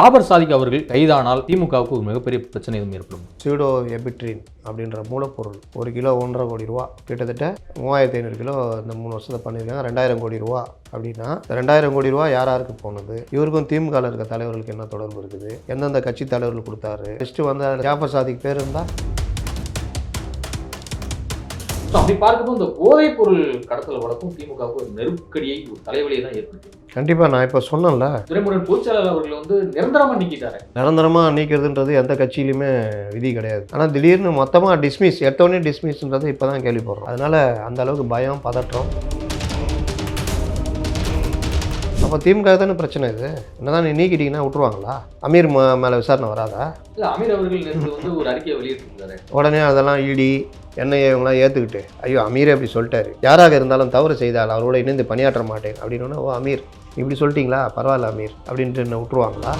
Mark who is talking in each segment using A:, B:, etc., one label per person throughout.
A: ஜாபர் சாதிக் அவர்கள் கைதானால் திமுகவுக்கு ஒரு மிகப்பெரிய பிரச்சனை எதுவும் ஏற்படும்.
B: சூடோ எபிட்ரின் அப்படின்ற மூலப்பொருள் ஒரு கிலோ ஒன்றரை கோடி ரூபா. கிட்டத்தட்ட மூவாயிரத்தி ஐநூறு கிலோ இந்த மூணு வருஷத்தை பண்ணியிருக்காங்க. ரெண்டாயிரம் கோடி ரூபா அப்படின்னா ரெண்டாயிரம் கோடி ரூபா யார் யாருக்கு போனது? இவருக்கும் திமுக இருக்க தலைவர்களுக்கு என்ன தொடர்பு இருக்குது? எந்தெந்த கட்சி தலைவர்கள் கொடுத்தாரு? நெக்ஸ்ட்டு வந்து ஜாஃபர் சாதிக் பேர் இருந்தால்
A: ஸோ அப்படி பார்க்கும்போது இந்த போதைப் பொருள் கடத்தல் வழக்கும் திமுகவுக்கு ஒரு நெருக்கடியை ஒரு தலைவலியை தான் ஏற்படுத்தி
B: கண்டிப்பாக நான் இப்போ சொன்னேன்ல.
A: துறைமுருகன் பொதுச்செயலாளர் அவர்கள் வந்து நிரந்தரமா நீக்கிட்டாரு.
B: நிரந்தரமாக நீக்கிறதுன்றது எந்த கட்சியிலுமே விதி கிடையாது. ஆனால் திடீர்னு மொத்தமாக டிஸ்மிஸ் எடுத்தோடனே டிஸ்மிஸ்ன்றது இப்போ தான் கேள்விப்படுறோம். அதனால் அந்த அளவுக்கு பயம் பதற்றம். அப்போ திமுக தானே பிரச்சனை இது? என்னதான் நீ நீக்கிட்டீங்கன்னா விட்ருவாங்களா அமீர் ம- மேலே விசாரணை வராதா?
A: இல்ல அமீர் அவர்கள் வந்து ஒரு அறிக்கையை வெளியிட்டிருந்தாரு.
B: உடனே அதெல்லாம் இடி என்ஐஏ இவங்களாம் ஏற்றுக்கிட்டு ஐயோ அமீரே அப்படி சொல்லிட்டாரு. யாராக இருந்தாலும் தவறு செய்தால் அவரோட இணைந்து பணியாற்ற மாட்டேன். அப்படின்னு ஓ அமீர் இப்படி சொல்லிட்டீங்களா? பரவாயில்ல அமீர் அப்படின்ட்டு என்ன விட்ருவாங்களா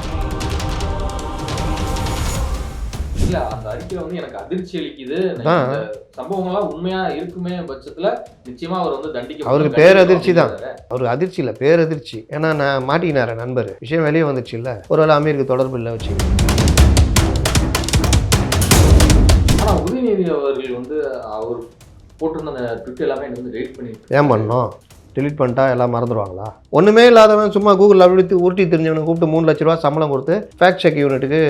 A: இல்ல அந்த அறிக்கை வந்து எனக்கு அதிர்ச்சி அளிக்குது. சம்பவங்கள்லாம் உண்மையா இருக்குமே பட்சத்துல நிச்சயமா அவர் வந்து தண்டிக்க
B: அவருக்கு பேரதிர்ச்சி தான். அவர் அதிர்ச்சி இல்லை பேரதிர்ச்சி. ஏன்னா நான் மாட்டிக்கினார நண்பர். விஷயம் வெளியே வந்துச்சு இல்லை. ஒருவேளை அமீருக்கு தொடர்பு இல்லை வச்சு
A: ஆனா உதயநிதி அவர்கள் வந்து அவர் போட்டிருந்த அந்த ட்விட் எல்லாமே எனக்கு வந்து வெயிட் பண்ணி
B: ஏன் பண்ணோம் டிலீட் பண்ணிட்டா எல்லாம் மறந்துடுவாங்களா? ஒன்றுமே இல்லாதவன் சும்மா கூகுளில் அப்படி உருட்டி தெரிஞ்சவனை கூப்பிட்டு மூணு லட்ச ரூபா சம்பளம் கொடுத்து ஃபேக்ட் செக் யூனிட்டுக்கு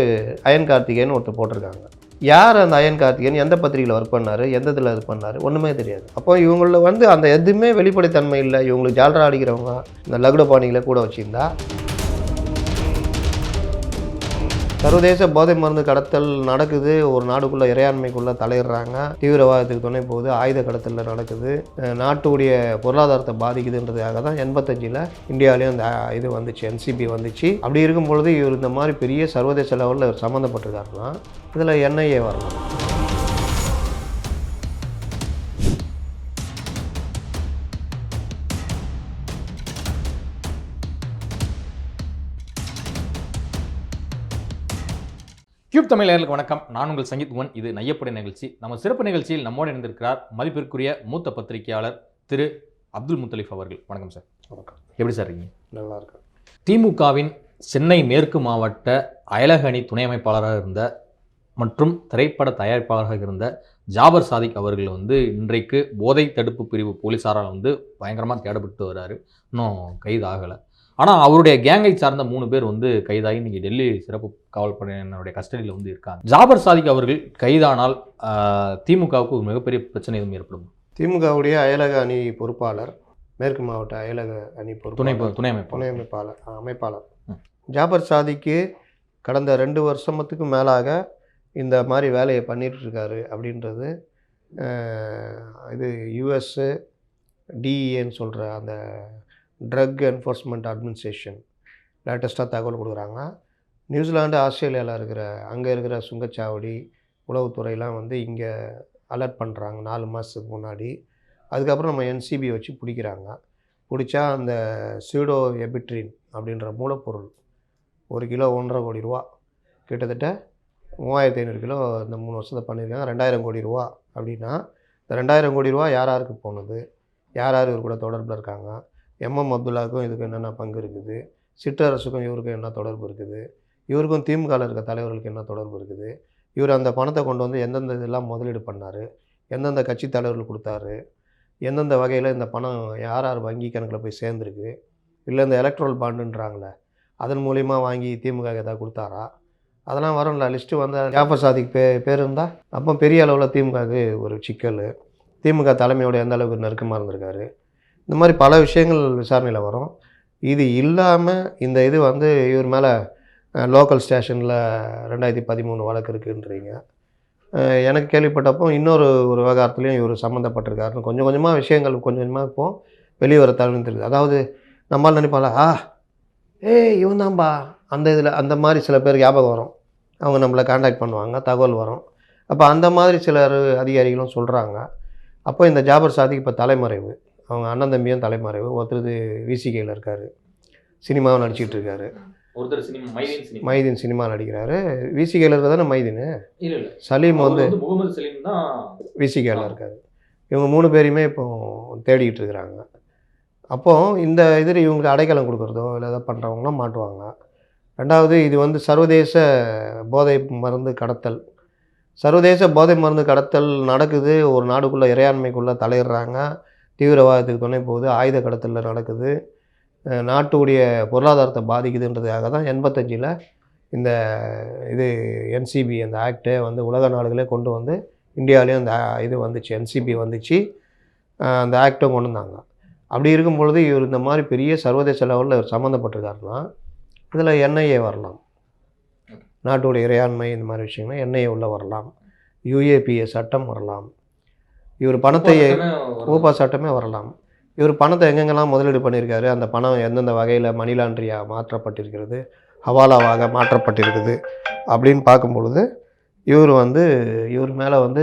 B: அயன் கார்த்திகேயன் ஒருத்தர் போட்டிருக்காங்க. யார் அந்த அயன் கார்த்திகேயன்? எந்த பத்திரிகையில் ஒர்க் பண்ணார்? எந்த இதில் இது பண்ணார்? ஒன்றுமே தெரியாது. அப்போ இவங்கள வந்து அந்த எதுவுமே வெளிப்படைத்தன்மை இல்லை. இவங்களுக்கு ஜால்ரா அடிக்கிறவங்க இந்த லகுட பாணிகளை கூட வச்சுருந்தா. சர்வதேச போதை மருந்து கடத்தல் நடக்குது. ஒரு நாடுக்குள்ளே இறையாண்மைக்குள்ளே தலையிடுறாங்க. தீவிரவாதத்துக்கு துணை போகுது. ஆயுத கடத்தலில் நடக்குது. நாட்டுடைய பொருளாதாரத்தை பாதிக்குதுன்றதுக்காக தான் எண்பத்தஞ்சில் இந்தியாவிலேயும் அந்த இது வந்துச்சு என்சிபி வந்துச்சு. அப்படி இருக்கும் பொழுது இவர் இந்த மாதிரி பெரிய சர்வதேச லெவலில் சம்மந்தப்பட்டிருக்காருன்னா இதில் என்ஐஏ வரலாம்
A: கியூப் தமிழ் நேயர்களுக்கு வணக்கம். நான் உங்கள் சங்கீத் குமன். இது நையப்படை நிகழ்ச்சி. நம்ம சிறப்பு நிகழ்ச்சியில் நம்மோடு இணைந்திருக்கிறார் மதிப்பிற்குரிய மூத்த பத்திரிகையாளர் திரு அப்துல் முத்தலிஃப் அவர்கள். வணக்கம் சார்.
B: வணக்கம்.
A: எப்படி சார் இருக்கீங்க?
B: நல்லா இருக்கு
A: திமுகவின் சென்னை மேற்கு மாவட்ட அயலகணி துணை அமைப்பாளராக இருந்த மற்றும் திரைப்பட தயாரிப்பாளராக இருந்த ஜாபர் சாதிக் அவர்கள் வந்து இன்றைக்கு போதை தடுப்பு பிரிவு போலீஸாரால் வந்து பயங்கரமாக தேடப்பட்டு வராரு. இன்னும் கைது ஆகலை. ஆனால் அவருடைய கேங்கை சார்ந்த மூணு பேர் வந்து கைதாகி இன்னைக்கு டெல்லி சிறப்பு காவல் படையினருடைய கஸ்டடியில் வந்து இருக்காங்க. ஜாபர் சாதிக் அவர்கள் கைதானால் திமுகவுக்கு ஒரு மிகப்பெரிய பிரச்சனை எதுவும் ஏற்படும்?
B: திமுகவுடைய அயலக அணி பொறுப்பாளர் மேற்கு மாவட்ட அயலக அணி
A: துணை துணை அமைப்பு
B: துணை அமைப்பாளர் அமைப்பாளர். ஜாபர் சாதிக்கு கடந்த ரெண்டு வருஷத்துக்கு மேலாக இந்த மாதிரி வேலையை பண்ணிட்டு இருக்காரு அப்படின்றது இது யுஎஸ்ஸு டிஇஏன்னு சொல்கிற அந்த ட்ரக் என்ஃபோர்ஸ்மெண்ட் அட்மினிஸ்ட்ரேஷன் லேட்டஸ்ட்டாக தகவல் கொடுக்குறாங்க. நியூசிலாந்து ஆஸ்திரேலியாவில் இருக்கிற அங்கே இருக்கிற சுங்கச்சாவடி உளவுத்துறையெலாம் வந்து இங்கே அலர்ட் பண்ணுறாங்க நாலு மாதத்துக்கு முன்னாடி. அதுக்கப்புறம் நம்ம என்சிபி வச்சு பிடிக்கிறாங்க. பிடிச்சா அந்த சூடோ எபிட்ரின் அப்படின்ற மூலப்பொருள். ஒரு கிலோ ஒன்றரை கோடி ரூபா. கிட்டத்தட்ட மூவாயிரத்தி ஐநூறு கிலோ இந்த மூணு வருஷத்தை பண்ணியிருக்காங்க. ரெண்டாயிரம் கோடி ரூபா அப்படின்னா இந்த ரெண்டாயிரம் கோடி ரூபா யார் யாருக்கு போனது? யார் யார் இவர் கூட தொடர்பில் இருக்காங்க? எம்எம் அப்துல்லாவுக்கும் இதுக்கு என்னென்ன பங்கு இருக்குது? சிற்றரசுக்கும் இவருக்கும் என்ன தொடர்பு இருக்குது? இவருக்கும் திமுகவில் இருக்க தலைவர்களுக்கு என்ன தொடர்பு இருக்குது? இவர் அந்த பணத்தை கொண்டு வந்து எந்தெந்த இதெல்லாம் முதலீடு பண்ணார்? எந்தெந்த கட்சி தலைவர்கள் கொடுத்தாரு? எந்தெந்த வகையில் இந்த பணம் யார் யார் வங்கி கணக்கில் போய் சேர்ந்துருக்கு? இல்லை இந்த எலக்ட்ரல் பாண்டுன்றாங்களே அதன் மூலிமா வாங்கி திமுக ஏதாவது கொடுத்தாரா? அதெல்லாம் வரும்ல லிஸ்ட்டு வந்து ஜாஃபர் சாதிக்கு பே பேர் இருந்தால் அப்போ பெரிய அளவில் திமுகவுக்கு ஒரு சிக்கல். திமுக தலைமையோட எந்த அளவுக்கு நெருக்கமாக இருந்திருக்காரு? இந்த மாதிரி பல விஷயங்கள் விசாரணையில் வரும். இது இல்லாமல் இந்த இது வந்து இவர் மேலே லோக்கல் ஸ்டேஷனில் ரெண்டாயிரத்தி பதிமூணு வழக்கு இருக்குன்றீங்க. எனக்கு கேள்விப்பட்டப்போ இன்னொரு ஒரு விவகாரத்துலையும் இவர் சம்மந்தப்பட்டிருக்காருன்னு கொஞ்சம் கொஞ்சமாக விஷயங்கள் கொஞ்சம் கொஞ்சமாக இப்போ வெளியே வர தழுந்துருக்கு அதாவது நம்மளால் நினைப்பால ஆ ஏய் இவன் தான்பா அந்த இதில் அந்த மாதிரி சில பேர் ஞாபகம் வரும். அவங்க நம்மளை காண்டாக்ட் பண்ணுவாங்க தகவல் வரும். அப்போ அந்த மாதிரி சிலர் அதிகாரிகளும் சொல்கிறாங்க அப்போ இந்த ஜாபர் சாதிக்கு இப்போ தலைமறைவு. அவங்க அண்ணன் தம்பியும் தலைமறைவு. ஒருத்தர் விசிகையில் இருக்கார். சினிமாவை நடிச்சிட்டு இருக்காரு.
A: ஒருத்தர் cinema Maideen cinema.
B: Maideen cinema நடிக்கிறாரு. விசிகையில் இருக்கிறதானே மைதீன்? சலீம் வந்து
A: முகமது சலீம் தான்
B: விசிகேல இருக்காரு. இவங்க மூணு பேரையுமே இப்போ தேடிட்டு இருக்கிறாங்க. அப்போது இந்த இதில் இவங்களுக்கு அடைக்கலம் கொடுக்குறதோ இல்லை எதாவது பண்ணுறவங்களாம் மாட்டுவாங்க. ரெண்டாவது இது வந்து சர்வதேச போதை மருந்து கடத்தல். சர்வதேச போதை மருந்து கடத்தல் நடக்குது. ஒரு நாடுக்குள்ளே இறையாண்மைக்குள்ளே தலையிடுறாங்க. தீவிரவாதத்துக்கு துணை போகுது ஆயுத கடத்தலில் நடக்குது. நாட்டுடைய பொருளாதாரத்தை பாதிக்குதுன்றதுக்காக தான் எண்பத்தஞ்சில் இந்த இது என்சிபி அந்த ஆக்டை வந்து உலக நாடுகளே கொண்டு வந்து இந்தியாவிலேயும் அந்த இது வந்துச்சு என்சிபி வந்துச்சு. அந்த ஆக்டும் கொண்டு வந்தாங்க. அப்படி இருக்கும் பொழுது இவர் இந்த மாதிரி பெரிய சர்வதேச லெவலில் இவர் சம்மந்தப்பட்டிருக்காருன்னா இதில் என்ஐஏ வரலாம். நாட்டுடைய இறையாண்மை இந்த மாதிரி விஷயங்கள் என்ஐஏ உள்ள வரலாம். யூஏபிஏ சட்டம் வரலாம். இவர் பணத்தை ஊப்பா சட்டமே வரலாம். இவர் பணத்தை எங்கெங்கெல்லாம் முதலீடு பண்ணியிருக்காரு அந்த பணம் எந்தெந்த வகையில் மணி லாண்ட்ரியாக மாற்றப்பட்டிருக்கிறது ஹவாலாவாக மாற்றப்பட்டிருக்குது அப்படின்னு பார்க்கும் பொழுது இவர் வந்து இவர் மேலே வந்து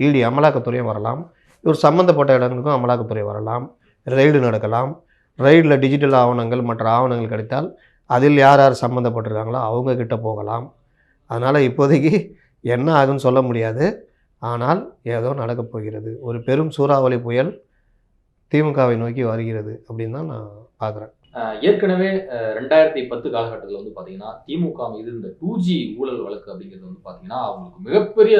B: இடி அமலாக்கத்துறையும் வரலாம். இவர் சம்மந்தப்பட்ட இடங்களுக்கும் அமலாக்கத்துறை வரலாம். ரெய்டு நடக்கலாம். ரெய்டில் டிஜிட்டல் ஆவணங்கள் மற்ற ஆவணங்கள் கிடைத்தால் அதில் யார் யார் சம்மந்தப்பட்டிருக்காங்களோ அவங்க கிட்ட போகலாம். அதனால் இப்போதைக்கு என்ன ஆகுன்னு சொல்ல முடியாது. ஆனால் ஏதோ நடக்கப் போகிறது. ஒரு பெரும் சூறாவளி புயல் திமுகவை நோக்கி வருகிறது அப்படின்னு தான் நான் பார்க்குறேன்.
A: ஏற்கனவே ரெண்டாயிரத்தி பத்து காலகட்டத்தில் வந்து பார்த்தீங்கன்னா திமுக மீது இந்த டூ ஜி ஊழல் வழக்கு அப்படிங்கிறது வந்து பார்த்தீங்கன்னா அவங்களுக்கு மிகப்பெரிய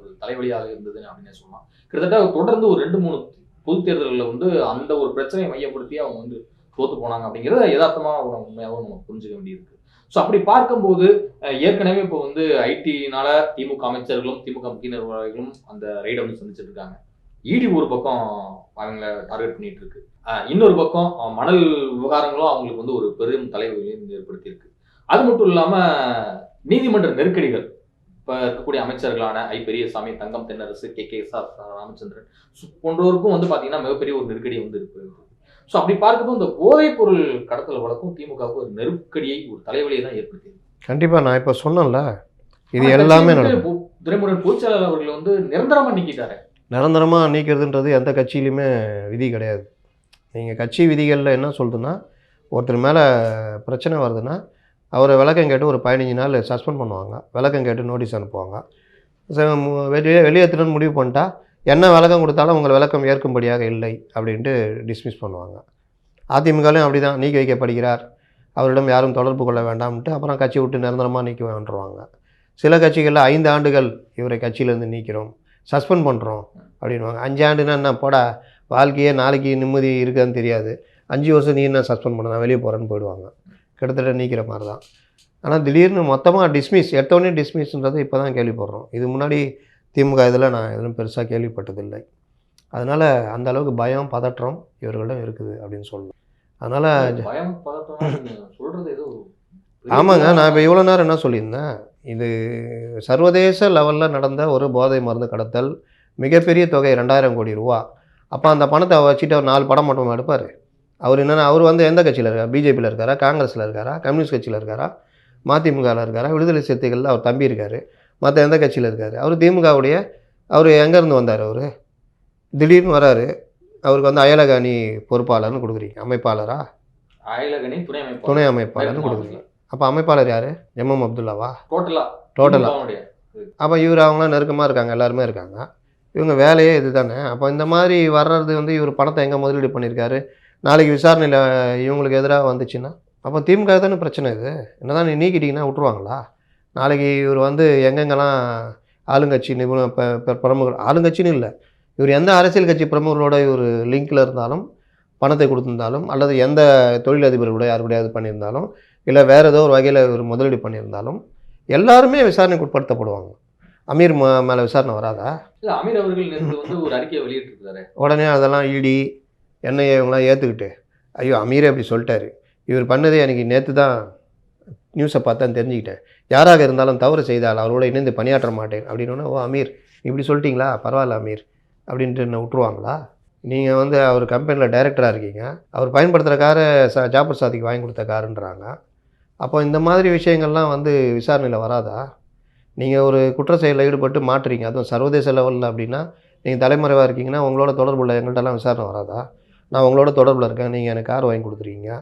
A: ஒரு தலைவலியாக இருந்ததுன்னு அப்படின்னு சொல்லலாம். கிட்டத்தட்ட தொடர்ந்து ஒரு ரெண்டு மூணு பொது தேர்தல்களில் வந்து அந்த ஒரு பிரச்சனையை மையப்படுத்தி அவங்க வந்து தோத்து போனாங்க அப்படிங்கிறத யதார்த்தமாக ஒரு உண்மையாகவும் நம்ம புரிஞ்சுக்க வேண்டியிருக்கு. ஸோ அப்படி பார்க்கும்போது ஏற்கனவே இப்போ வந்து ஐடினால திமுக அமைச்சர்களும் திமுக முக்கிய நிர்வாகிகளும் அந்த ரைடை வந்து சந்திச்சுட்டு இருக்காங்க. இடி ஒரு பக்கம் அவங்கள டார்கெட் பண்ணிட்டு இருக்கு. இன்னொரு பக்கம் மணல் விவகாரங்களும் அவங்களுக்கு வந்து ஒரு பெரும் தலைவலியும் ஏற்படுத்தியிருக்கு. அது மட்டும் இல்லாம நீதிமன்ற நெருக்கடிகள். இப்போ இருக்கக்கூடிய அமைச்சர்களான I Periyasamy Thangam Thennarasu K K S R Ramachandran போன்றோருக்கும் வந்து பார்த்தீங்கன்னா மிகப்பெரிய ஒரு நெருக்கடி வந்து இருக்கு ஸோ அப்படி பார்க்கும்போது இந்த போதைப் பொருள் கடத்தல் வழக்கும் திமுகவுக்கு ஒரு நெருக்கடியை ஒரு தலைவலியை தான் ஏற்படுத்தியது
B: கண்டிப்பாக நான் இப்போ சொன்னேன்ல இது எல்லாமே
A: துரைமுருகன் பொதுச்செயலாளர் அவர்கள் வந்து நிரந்தரமா நீக்கிட்டாரு.
B: நிரந்தரமாக நீக்கிறதுன்றது எந்த கட்சியிலையுமே விதி கிடையாது. நீங்கள் கட்சி விதிகளில் என்ன சொல்லுதுன்னா ஒருத்தர் மேலே பிரச்சனை வருதுன்னா அவரை விளக்கம் கேட்டு ஒரு பதினஞ்சு நாள் சஸ்பெண்ட் பண்ணுவாங்க. விளக்கம் கேட்டு நோட்டீஸ் அனுப்புவாங்க. வெளியே வெளியேற்றணும்னு முடிவு பண்ணிட்டா என்ன விளக்கம் கொடுத்தாலும் உங்கள் விளக்கம் ஏற்கும்படியாக இல்லை அப்படின்ட்டு டிஸ்மிஸ் பண்ணுவாங்க. அதிமுகலையும் அப்படி தான் நீக்கி வைக்கப்படுகிறார். அவரிடம் யாரும் தொடர்பு கொள்ள வேண்டாம்ட்டு அப்புறம் கட்சி விட்டு நிரந்தரமாக நீக்கி வேண்டுருவாங்க சில கட்சிகளில் ஐந்து ஆண்டுகள் இவரை கட்சியிலேருந்து நீக்கிறோம். சஸ்பெண்ட் பண்ணுறோம் அப்படின்வாங்க அஞ்சு ஆண்டுனா என்ன? போடா வாழ்க்கையே நாளைக்கு நிம்மதி இருக்குதுன்னு தெரியாது. அஞ்சு வருஷம் நீ என்ன சஸ்பெண்ட் பண்ண? நான் வெளியே போகிறேன்னு போயிடுவாங்க. கிட்டத்தட்ட நீக்கிற மாதிரி தான் ஆனால் திடீர்னு மொத்தமாக டிஸ்மிஸ் எடுத்தோடனே டிஸ்மிஸ்ன்றது இப்போ தான் கேள்விப்படுறோம். இது முன்னாடி திமுக இதில் நான் எதுவும் பெருசாக கேள்விப்பட்டதில்லை. அதனால் அந்த அளவுக்கு பயம் பதற்றம் இவர்களிடம் இருக்குது அப்படின்னு சொல்லலாம் அதனால் ஆமாங்க நான் இப்போ இவ்வளோ நேரம் என்ன சொல்லியிருந்தேன்? இது சர்வதேச லெவலில் நடந்த ஒரு போதை மருந்து கடத்தல் மிகப்பெரிய தொகை ரெண்டாயிரம் கோடி ரூபா. அப்போ அந்த பணத்தை வச்சுட்டு அவர் நாலு படம் மட்டும் எடுப்பார்? அவர் என்னென்னா அவர் வந்து எந்த கட்சியில் இருக்கார்? பிஜேபியில் இருக்காரா? காங்கிரஸில் இருக்காரா? கம்யூனிஸ்ட் கட்சியில் இருக்காரா? மதிமுகவில் இருக்காரா? விடுதலை சிறுத்தைகளில் அவர் தம்பி இருக்கார். மற்ற எந்த கட்சியில் இருக்கார்? அவர் திமுகவுடைய அவர் எங்கேருந்து வந்தார் அவர்? திடீர்னு வராரு. அவருக்கு வந்து அயலக அணி பொறுப்பாளர்னு கொடுக்குறீங்க. அமைப்பாளரா?
A: அயலகணி துணை அமைப்பாளர்.
B: துணை அமைப்பாளர்னு கொடுக்குறீங்க. அப்போ அமைப்பாளர் யார்? எம்எம் அப்துல்லாவா?
A: டோட்டலா
B: டோட்டலாக
A: திமுகவுடைய.
B: அப்போ இவர் அவங்களாம் நெருக்கமாக இருக்காங்க எல்லாருமே இருக்காங்க. இவங்க வேலையே இது தானே அப்போ இந்த மாதிரி வர்றது வந்து இவர் பணத்தை எங்கே முதலீடு பண்ணியிருக்காரு? நாளைக்கு விசாரணையில் இவங்களுக்கு எதிராக வந்துச்சுன்னா? அப்போ திமுக தானே பிரச்சனை இது. என்னதான் நீ நீக்கிட்டீங்கன்னா விட்ருவாங்களா நாளைக்கு இவர் வந்து எங்கெங்கெல்லாம் ஆளுங்கட்சி நிபுணர் பிரமுகர் ஆளுங்கட்சின்னு இல்லை. இவர் எந்த அரசியல் கட்சி பிரமுகர்களோட இவர் லிங்கில் இருந்தாலும் பணத்தை கொடுத்திருந்தாலும் அல்லது எந்த தொழிலதிபர்களோட யார் கூடயாவது பண்ணியிருந்தாலும் இல்லை வேறு ஏதோ ஒரு வகையில் இவர் முதலீடு பண்ணியிருந்தாலும் எல்லாருமே விசாரணைக்கு உட்படுத்தப்படுவாங்க. அமீர் ம மேலே விசாரணை வராதா?
A: இல்ல அமீர் அவர்கள் வந்து ஒரு அறிக்கையை வெளியிட்டிருக்காரு
B: உடனே அதெல்லாம் இடி என்ஐஏ இவங்களாம் ஏற்றுக்கிட்டு ஐயோ அமீரே அப்படி சொல்லிட்டாரு. இவர் பண்ணதே எனக்கு நேற்று தான் நியூஸை பார்த்தா தெரிஞ்சுக்கிட்டேன். யாராக இருந்தாலும் தவறு செய்தால் அவரோட இணைந்து பணியாற்ற மாட்டேன். அப்படின்னு ஓ அமீர் இப்படி சொல்லிட்டீங்களா? பரவாயில்ல அமீர் அப்படின்ட்டு என்ன விட்டுருவாங்களா? நீங்கள் வந்து அவர் கம்பெனியில் டைரக்டராக இருக்கீங்க. அவர் பயன்படுத்துகிற காரை ச ஜாபர் சாதிக்கு வாங்கி கொடுத்த காருன்றாங்க. அப்போ இந்த மாதிரி விஷயங்கள்லாம் வந்து விசாரணையில் வராதா? நீங்கள் ஒரு குற்ற செயலில் ஈடுபட்டு மாட்டுறீங்க அதுவும் சர்வதேச லெவலில் அப்படின்னா நீங்கள் தலைமறைவாக இருக்கீங்கன்னா உங்களோட தொடர்புள்ள எங்கள்கிட்டலாம் விசாரணை வராதா? நான் உங்களோட தொடர்பில் இருக்கேன். நீங்கள் எனக்கு கார் வாங்கி கொடுத்துருக்கீங்க.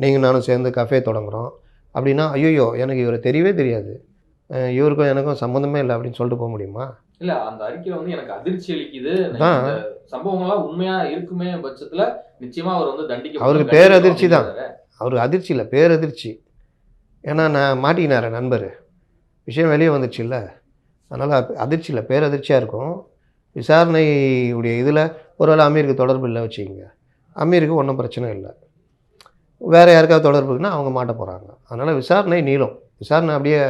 B: நீங்கள் நானும் சேர்ந்து கஃபே தொடங்குறோம். அப்படின்னா ஐயோ எனக்கு இவரை தெரியவே தெரியாது. இவருக்கும் எனக்கும் சம்மந்தமே இல்லை அப்படின்னு சொல்லிட்டு போக முடியுமா?
A: இல்ல அந்த அறிக்கையில வந்து எனக்கு அதிர்ச்சி அளிக்குது. சம்பவங்கள்லாம் உண்மையா இருக்குமே பட்சத்துல நிச்சயமா அவர் வந்து தண்டிக்க
B: அவருக்கு பேரதிர்ச்சி தான். அவர் அதிர்ச்சி இல்லை பேரதிர்ச்சி. ஏன்னா நான் மாட்டிக்கினார நண்பர். விஷயம் வெளியே வந்துச்சுல்ல அதனால் அதிர்ச்சியில் பேரதிர்ச்சியாக இருக்கும். விசாரணை உடைய இதில் ஒருவேளை அமீருக்கு தொடர்பு இல்லை வச்சுக்கோங்க. அமீருக்கு ஒன்றும் பிரச்சனை இல்லை. வேறு யாருக்காவது தொடர்பு இருக்குன்னா அவங்க மாட்ட போகிறாங்க அதனால் விசாரணை நீளும். விசாரணை அப்படியே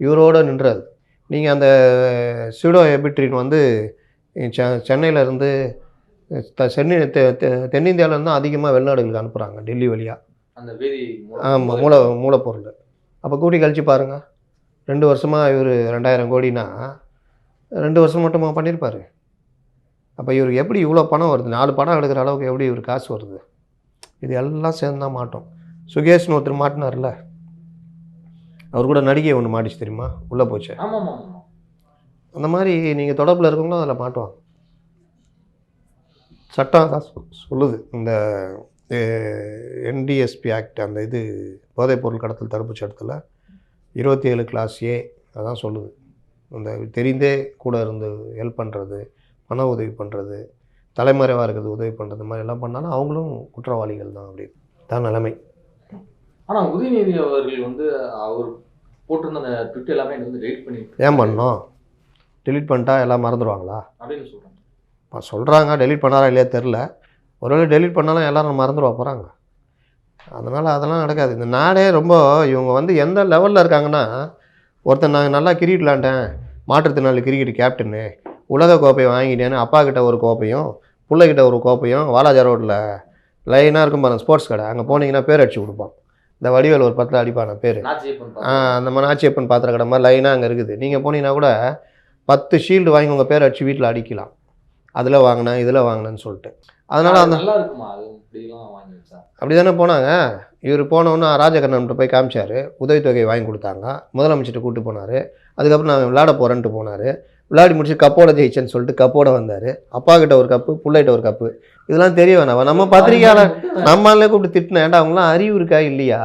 B: இவரோட நின்றாது நீங்கள் அந்த சூடோ எபிட்ரின் வந்து செ சென்னையில இருந்து த சென்னை தெ தென்னிந்தியாவிலேருந்து தான் அதிகமாக வெளிநாடுகளுக்கு அனுப்புகிறாங்க டெல்லி வழியாக
A: அந்த வேதி
B: ஆமாம் மூல மூலப்பொருள் அப்போ கூட்டி கழிச்சு பாருங்கள் ரெண்டு வருஷமாக இவர் ரெண்டாயிரம் கோடினா ரெண்டு வருஷம் மட்டுமா பண்ணியிருப்பார் அப்போ இவருக்கு எப்படி இவ்வளோ பணம் வருது? நாலு படம் எடுக்கிற அளவுக்கு எப்படி இவர் காசு வருது? இது எல்லாம் சேர்ந்து தான் மாட்டோம். சுகேஷ்னு ஒருத்தர் மாட்டினார்ல அவர் கூட நடிகை ஒன்று மாட்டிச்சு தெரியுமா? உள்ளே போச்சு. அந்த மாதிரி நீங்கள் தொடர்பில் இருக்கவங்களும் அதில் மாட்டுவாங்க. சட்டம் தான் சொல்லுது. இந்த என்டிஎஸ்பி ஆக்ட் அந்த இது போதைப்பொருள் கடத்தல் தடுப்பு சட்டத்தில் இருபத்தி ஏழு கிளாஸ் ஏ அதான் சொல்லுது. அந்த தெரிந்தே கூட இருந்து ஹெல்ப் பண்ணுறது பண உதவி பண்ணுறது தலைமறைவாக இருக்கிறது உதவி பண்ணுறது மாதிரி எல்லாம் பண்ணாலும் அவங்களும் குற்றவாளிகள் தான் அப்படி. தான் நிலைமை.
A: ஆனா உதயநிதி அவர்கள் வந்து அவர் போட்டிருந்த அந்த ட்விட் எல்லாமே எனக்கு வந்து டெலிட் பண்ணி
B: ஏன் பண்ணோம்? delete பண்ணிட்டா எல்லாம் மறந்துடுவாங்களா
A: அப்படின்னு சொல்றாங்க.
B: இப்போ சொல்கிறாங்க டெலீட் பண்ணாரா இல்லையா தெரில ஒருவேளை டெலீட் பண்ணாலும் எல்லாரும் மறந்துடுவா போகிறாங்க அதனால் அதெல்லாம் நடக்காது. இந்த நாடே ரொம்ப இவங்க வந்து எந்த லெவலில் இருக்காங்கன்னா ஒருத்தன் நான் நல்லா கிரிக்கெட் விளாண்டேன் மாற்றுத்திறனாளி கிரிக்கெட் கேப்டனு உலக கோப்பையை வாங்கிட்டேன்னு அப்பா கிட்ட ஒரு கோப்பையும் பிள்ளைகிட்ட ஒரு கோப்பையும் வாலாஜா ரோட்டில் லைனாக இருக்கும் பாருங்க ஸ்போர்ட்ஸ் கடை. அங்கே போனீங்கன்னா பேர் அடிச்சு கொடுப்பான். இந்த வடிவேல் ஒரு பத்தில் அடிப்பான பேர். அந்த மாதிரி நாச்சியப்பன் பாத்திர கடை மாதிரி லைனாக அங்கே இருக்குது. நீங்கள் போனீங்கன்னா கூட பத்து ஷீல்டு வாங்கி உங்கள் பேர் அடிச்சு வீட்டில் அடிக்கலாம். அதில் வாங்கினேன் இதில் வாங்கினேன்னு சொல்லிட்டு. அதனால் அந்த அப்படி தானே போனாங்க. இவர் போனோன்னு ராஜகண்ணன்ட்ட போய் காமிச்சார். உதவித்தொகை வாங்கி கொடுத்தாங்க. முதலமைச்சர்கிட்ட கூப்பிட்டு போனார். அதுக்கப்புறம் நான் விளையாட போகிறேன்ட்டு போனார். விளையாடி முடிச்சு கப்போட ஜெயிச்சேன்னு சொல்லிட்டு கப்போட வந்தார். அப்பா கிட்ட ஒரு கப்பு பிள்ளைகிட்ட ஒரு கப்பு. இதெல்லாம் தெரிய வேணாம். நம்ம பத்திரிக்கையாளர் நம்மளாலே கூப்பிட்டு திட்டினேன் ஏன்டா அவங்களாம் அறிவு இருக்கா இல்லையா?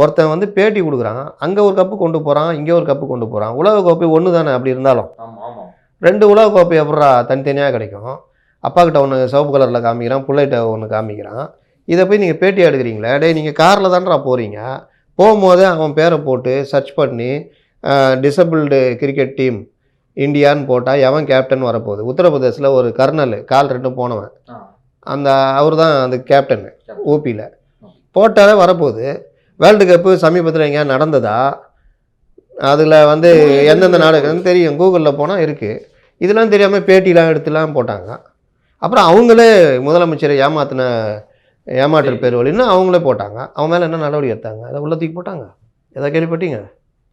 B: ஒருத்தன் வந்து பேட்டி கொடுக்குறான். அங்கே ஒரு கப்பு கொண்டு போகிறான் இங்கே ஒரு கப்பு கொண்டு போகிறான் உலக கோப்பை ஒன்று தானே அப்படி இருந்தாலும். ரெண்டு உலக கோப்பை எப்படா தனித்தனியாக கிடைக்கும்? அப்பா கிட்ட ஒன்று சிவப்பு கலரில் காமிக்கிறான் பிள்ளைகிட்ட ஒன்று காமிக்கிறான். இதை போய் நீங்கள் பேட்டி எடுக்கிறீங்களே? டேய் நீங்கள் காரில் தான்டா போகிறீங்க போகும்போதே அவன் பேரை போட்டு சர்ச் பண்ணி டிசபிள்டு கிரிக்கெட் டீம் இந்தியான்னு போட்டால் எவன் கேப்டன் வரப்போகுது? உத்தரப்பிரதேசில் ஒரு கர்னல் கால் ரெண்டும் போனவன். அந்த அவர் தான் அந்த கேப்டன். ஓபியில் போட்டாலே வரப்போகுது. வேர்ல்டு கப்பு சமீபத்தில் எங்கேயா நடந்ததா? அதில் வந்து எந்தெந்த நாடுகள்னு தெரியும். கூகுளில் போனால் இருக்குது இதெல்லாம் தெரியாமல் பேட்டிலாம் எடுத்துலாம் போட்டாங்க. அப்புறம் அவங்களே முதலமைச்சரை ஏமாத்தின ஏமாற்று பேர் வழின்னு அவங்களே போட்டாங்க. அவங்க மேலே என்ன நடவடிக்கை எடுத்தாங்க? அதை உள்ள தூக்கி போட்டாங்க. எதை கேள்விப்பட்டீங்க?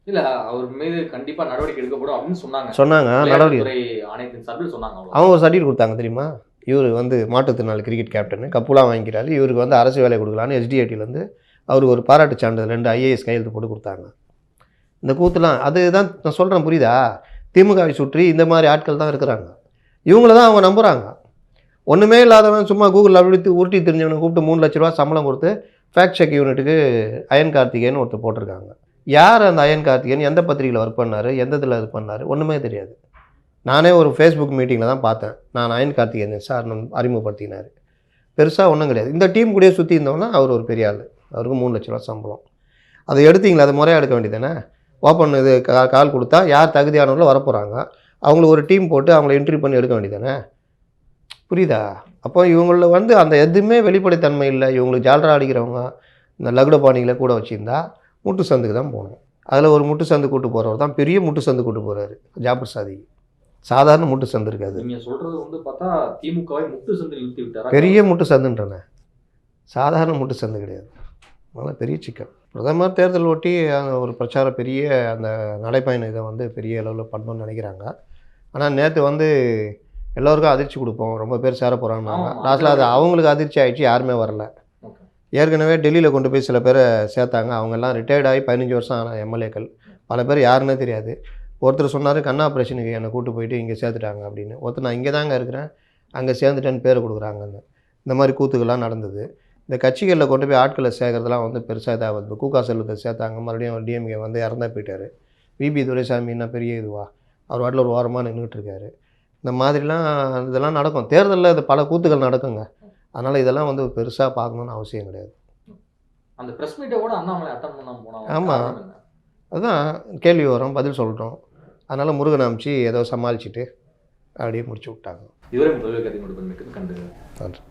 A: இல்ல அவர் மீது கண்டிப்பா நடவடிக்கை எடுக்கப்படும் அப்படின்னு சொன்னாங்க.
B: சொன்னாங்க நடவடிக்கை.
A: ஆணையத்தின் சார்பில் சொன்னாங்க
B: அவங்க ஒரு சர்டிஃபிகேட் கொடுத்தாங்க தெரியுமா? இவர் வந்து மாற்றுத்திறனாளி கிரிக்கெட் கேப்டன் கப்புலாம் வாங்கிக்கிறாரு. இவருக்கு வந்து அரசு வேலை கொடுக்கலான்னு எஸ்டிஐடியிலேருந்து அவருக்கு ஒரு பாராட்டு சான்றிதழ் ரெண்டு ஐஏஎஸ் கையெழுத்து போட்டு கொடுத்தாங்க. இந்த கூத்துலாம் அதுதான் நான் சொல்கிறேன் புரியுதா? திமுகவை சுற்றி இந்த மாதிரி ஆட்கள் தான் இருக்கிறாங்க. இவங்கள தான் அவங்க நம்புகிறாங்க ஒன்றுமே இல்லாதவன் சும்மா கூகுளில் அப்படி உருட்டி தெரிஞ்சவனை கூப்பிட்டு மூணு லட்ச ரூபா சம்பளம் கொடுத்து ஃபேக்ட் செக் யூனிட்டுக்கு அயன் கார்த்திகேயன் ஒருத்தர் போட்டிருக்காங்க. யார் அந்த அயன் கார்த்திகேயன்? எந்த பத்திரிகையில் ஒர்க் பண்ணார்? எந்த இதில் இது பண்ணார்? ஒன்றுமே தெரியாது. நானே ஒரு ஃபேஸ்புக் மீட்டிங்கில் தான் பார்த்தேன். நான் அயன் கார்த்திகேயன் சார் நம் அறிமுகப்படுத்தினார். பெருசாக ஒன்றும் கிடையாது. இந்த டீம் கூடயே சுற்றி இருந்தோம்னா அவர் ஒரு பெரிய ஆள். அவருக்கு மூணு லட்ச ரூபா சம்பளம். அதை எடுத்தீங்களா? அதை முறையாக எடுக்க வேண்டியதானே ஓப்பன் இது கால் கொடுத்தா யார் தகுதியானவங்களோ வரப்போகிறாங்க அவங்களுக்கு ஒரு டீம் போட்டு அவங்கள என்ட்ரி பண்ணி எடுக்க வேண்டியதானே புரியுதா? அப்போ இவங்கள வந்து அந்த எதுவுமே வெளிப்படைத்தன்மை இல்லை. இவங்களுக்கு ஜால்ரா அடிக்கிறவங்க இந்த லகுட பாணிகளை கூட வச்சுருந்தா முட்டு சந்துக்கு தான் போகணும். அதில் ஒரு முட்டு சந்து கூட்டு போகிறவர் தான் பெரிய முட்டு சந்து கூட்டு போகிறாரு ஜாபர் சாதி சாதாரண முட்டு சந்து இருக்காது.
A: நீங்க சொல்றது வந்து பார்த்தா திமுகவை முட்டு சந்தில் நிறுத்தி விட்டாரா?
B: பெரிய முட்டு சந்துன்றன. சாதாரண முட்டு சந்து கிடையாது. அதனால் பெரிய சிக்கல். பிரதமர் தேர்தல் ஒட்டி அந்த ஒரு பிரச்சார பெரிய அந்த நடைப்பயணம் இதை வந்து பெரிய அளவில் பண்ணணும்னு நினைக்கிறாங்க. ஆனால் நேற்று வந்து எல்லோருக்கும் அதிர்ச்சி கொடுப்போம். ரொம்ப பேர் சேர போகிறாங்கன்னாங்க. லாஸ்ட்டில் அது அவங்களுக்கு அதிர்ச்சி ஆயிடுச்சு. யாருமே வரல. ஏற்கனவே டெல்லியில் கொண்டு போய் சில பேரை சேர்த்தாங்க. அவங்கெல்லாம் ரிட்டையர்ட் ஆகி பதினஞ்சு வருஷம் ஆன எம்எல்ஏக்கள். பல பேர் யாருன்னே தெரியாது. ஒருத்தர் சொன்னார் கண்ணா ஆப்ரேஷனுக்கு என்னை கூட்டு போயிட்டு இங்கே சேர்த்துட்டாங்க அப்படின்னு. ஒருத்தர் நான் இங்கே தாங்க இருக்கிறேன். அங்கே சேர்ந்துட்டேன்னு பேர் கொடுக்குறாங்கன்னு இந்த மாதிரி கூத்துக்கள்லாம் நடந்தது. இந்த கட்சிகளில் கொண்டு போய் ஆட்களை சேர்க்கறதுலாம் வந்து பெருசாக இதாக இப்போ கூகா செல்வத்தை சேர்த்தாங்க. மறுபடியும் டிஎம்கே வந்து இறந்தா போயிட்டார். விபி துரைசாமின்னா பெரிய இதுவா? அவர் வாட்டில் ஒரு ஓரமாக நின்றுட்டு இருக்காரு. இந்த மாதிரிலாம் இதெல்லாம் நடக்கும். தேர்தலில் இது பல கூத்துக்கள் நடக்குங்க. அதனால் இதெல்லாம் வந்து பெருசாக பார்க்கணுன்னு அவசியம் கிடையாது.
A: அந்த ப்ரெஸ் மீட்டோட அண்ணாமலை ஆமாம்
B: அதுதான் கேள்வி வரும் பதில் சொல்லிட்டோம் அதனால் முருகன் அமிச்சு ஏதோ சமாளிச்சுட்டு அப்படியே முடிச்சு விட்டாங்க.
A: இதுவரை முதல்வர் கதை
B: நன்றி.